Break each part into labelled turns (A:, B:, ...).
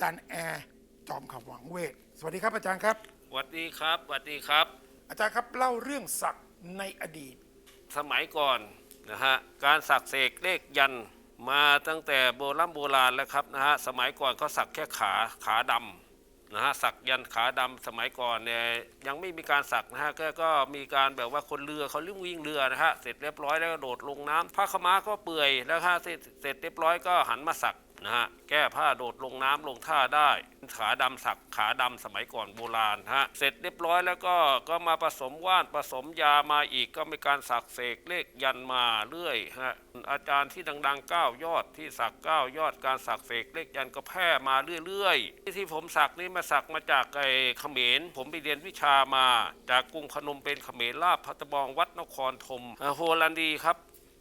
A: จารย์แอร์จอมขวังเวทสวัสดีครับอาจารย์ครับ
B: สวัสดีครับสวัสดีครับ
A: อาจารย์ครับเล่าเรื่องศักดิ์ในอดีต
B: สมัยก่อนนะฮะการสักเสกเลขยันต์มาตั้งแต่โบราณโบราณแล้วครับนะฮะสมัยก่อนเขาสักแค่ขาขาดำนะฮะสักยันต์ขาดำสมัยก่อนเนี่ยยังไม่มีการสักนะฮะก็ก็มีการแบบว่าคนเรือเขาลิ่งวิ่งเรือนะฮะเสร็จเรียบร้อยแล้วก็โดดลงน้ำผ้าขาวม้าก็เปื่อยแล้วฮะเสร็จเสร็จเรียบร้อยก็หันมาสัก นะฮะแก้ผ้าโดดลงน้ำลงท่าได้ ขาดำสักขาดำสมัยก่อนโบราณฮะเสร็จเรียบร้อยแล้วก็ก็มาผสมว่านผสมยามาอีกก็มีการสักเสกเลขยันมาเรื่อยฮะอาจารย์ที่ดังๆเก้ายอดที่สักเก้ายอดการสักเสกเลขยันก็แพร่มาเรื่อยๆที่ที่ผมสักนี่มาสักมาจากไอ้เขมร ผมไปเรียนวิชามา จากกรุงพนมเป็นเขมรลาบพัตบองวัดนครธมโฮลันดีครับ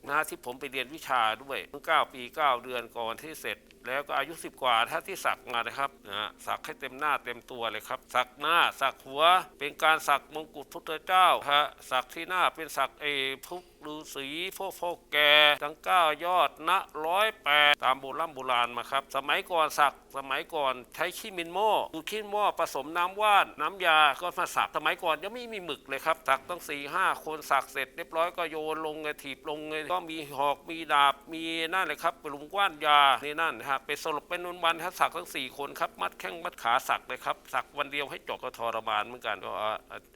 B: นะที่ผมไปเรียนวิชาด้วยเมื่อ9ปี 9 เดือนก่อนที่เสร็จแล้วก็อายุ 10 กว่าถ้าที่สักมานะครับนะฮะสักให้เต็มหน้าเต็มตัวเลยครับ สักหน้าสักหัว เป็นการสักมงกุฎพุทธเจ้าฮะสักที่หน้าเป็นสักเอพุกฤาษีพวกโฟกแก่ทั้งเก้ายอดณร้อยแปดตามโบราณโบราณมาครับ สมัยก่อนสักสมัยก่อนใช้ขี้มินโม่ดูขี้โม่ผสมน้ำว่าน น้ำยาก็มาสักสมัยก่อนยังไม่มีหมึกเลยครับสักต้องสี่ห้าคนสักเสร็จเรียบร้อยก็โยนลงไงถีบลงไงก็มีหอกมีดาบมีนั่นเลยครับหลุมกว้านยานี่นั่นนฮะไปสลบเป็นวันๆครับสักทั้งสี่คนครับ มัดแข้งมัดขาสักเลยครับ สักวันเดียวให้จบก็ทรมานเหมือนกันก็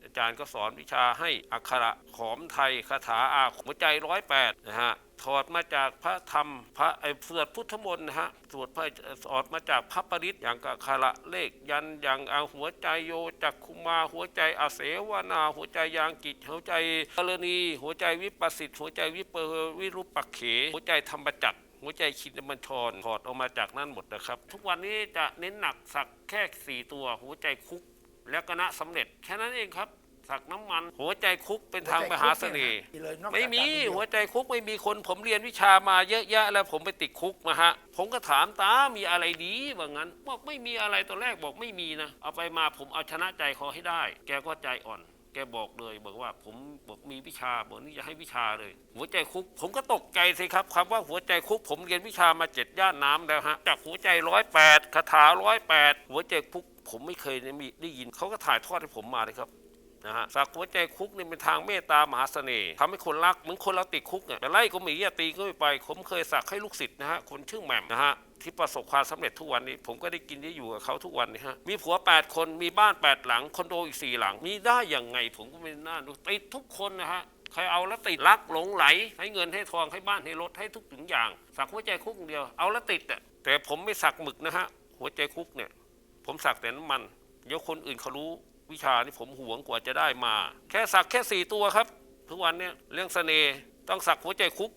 B: อาจารย์ก็สอนวิชาให้อักขระขอมไทยคาถาอาหัวใจร้อยแปดนะฮะถอดมาจากพระธรรมพระไอ้สวดพุทธมนต์นะฮะสวดพระถอดมาจากพระปริตอย่างกับคาระเลขยันอย่างอาหัวใจโยจักคุมาหัวใจอาเสวนา หัวใจยางกิจหัวใจกรณี หัวใจวิปัสสิทธิหัวใจวิเปวิรุปักเข หัวใจธรรมจักร หัวใจคินมัญชรถอดออกมาจากนั่นหมดนะครับ ทุกวันนี้จะเน้นหนักสักแค่สี่ตัวหัวใจคุก และกนะสำเร็จแค่นั้นเองครับสักน้ำมันหัวใจคุกเป็นทางมหาเสน่ห์
A: เลยนอกจาก
B: ไม่มี
A: อาจารย์คนเดียว
B: หัวใจคุกไม่มีคนผมเรียนวิชามาเยอะแยะแล้วผมไปติดคุกมาฮะ ผมก็ถามตามีอะไรดีว่างั้น บอกไม่มีอะไรตอนแรกบอกไม่มีนะ เอาไปมาผมเอาชนะใจเขาให้ได้ แกก็ใจอ่อน แกบอกเลยบอกว่าผมบอกมีวิชาบอกนี่จะให้วิชาเลย หัวใจคุก ผมก็ตกใจสิครับคำว่าหัวใจคุก ผมเรียนวิชามาเจ็ดย่านน้ำแล้วฮะจากหัวใจร้อยแปดคาถาร้อยแปดหัวใจคุก ผมไม่เคยได้มีได้ยินเขาก็ถ่ายทอดให้ผมมาเลยครับ นะฮะสักหัวใจคุกนี่เป็นทางเมตตามหาเสน่ห์ทำให้คนรักเหมือนคนเราติดคุกเนี่ยแต่ไล่ก็หมีอย่าตีก็ไม่ไป ผมเคยสักให้ลูกศิษย์นะฮะคนชื่อแหม่มนะฮะที่ประสบความสำเร็จทุกวันนี้ ผมก็ได้กินได้อยู่กับเขาทุกวันนี้ฮะมีผัว 8 คนมีบ้าน 8 หลังคอนโดอีก 4 หลัง มีได้อย่างไง ผมก็ไม่น่าดูติดทุกคนนะฮะใครเอาแล้วติดรักหลงไหล ให้เงินให้ทองให้บ้านให้รถให้ทุกสิ่งอย่าง สักหัวใจคุกเดียวเอาแล้วติดอะแต่ผมไม่สักหมึกนะฮะหัวใจคุกเนี่ย ผมสักแต่น้ำมันเดี๋ยวคนอื่นเขารู้ วิชานี่ผมหวงกว่าจะได้มา แค่สักแค่สี่ตัวครับ ทุกวันเนี่ยเรื่องเสน่ห์ต้องสักหัวใจคุก